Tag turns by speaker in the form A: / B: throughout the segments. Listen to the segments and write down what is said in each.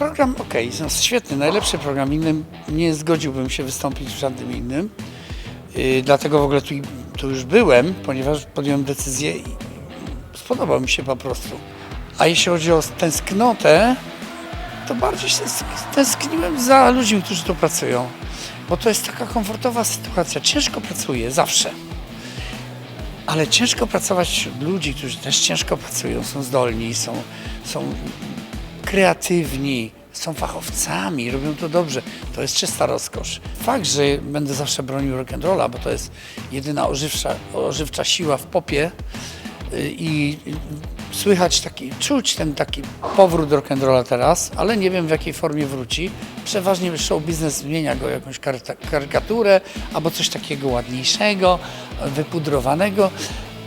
A: Program ok, jest świetny, najlepszy program. Innym nie zgodziłbym się wystąpić w żadnym innym. Yy, dlatego w ogóle tu, tu już byłem, ponieważ podjąłem decyzję i spodobał mi się po prostu. A jeśli chodzi o tęsknotę, to bardziej się sk- tęskniłem za ludźmi, którzy tu pracują. Bo to jest taka komfortowa sytuacja. Ciężko pracuję, zawsze. Ale ciężko pracować wśród ludzi, którzy też ciężko pracują, są zdolni, są, są kreatywni, są fachowcami, robią to dobrze. To jest czysta rozkosz. Fakt, że będę zawsze bronił rock'n'rolla, bo to jest jedyna ożywcza, ożywcza siła w popie y, i słychać taki, czuć ten taki powrót rock'n'rolla teraz, ale nie wiem w jakiej formie wróci. Przeważnie show biznes zmienia go jakąś karykaturę albo coś takiego ładniejszego, wypudrowanego.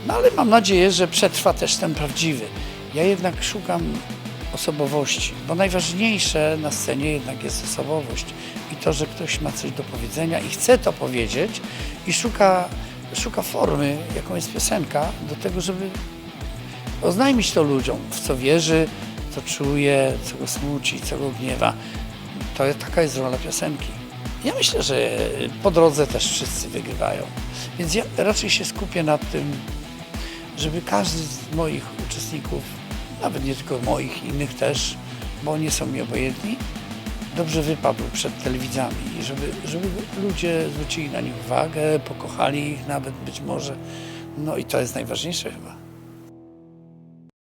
A: No ale mam nadzieję, że przetrwa też ten prawdziwy. Ja jednak szukam osobowości, bo najważniejsze na scenie jednak jest osobowość i to, że ktoś ma coś do powiedzenia i chce to powiedzieć i szuka, szuka formy, jaką jest piosenka, do tego, żeby oznajmić to ludziom, w co wierzy, co czuje, co go smuci, co go gniewa. To taka jest rola piosenki. Ja myślę, że po drodze też wszyscy wygrywają. Więc ja raczej się skupię na tym, żeby każdy z moich uczestników, nawet nie tylko moich, innych też, bo oni są mi obojętni, dobrze wypadł przed telewizami i żeby, żeby ludzie zwrócili na nich uwagę, pokochali ich nawet być może. No i to jest najważniejsze chyba.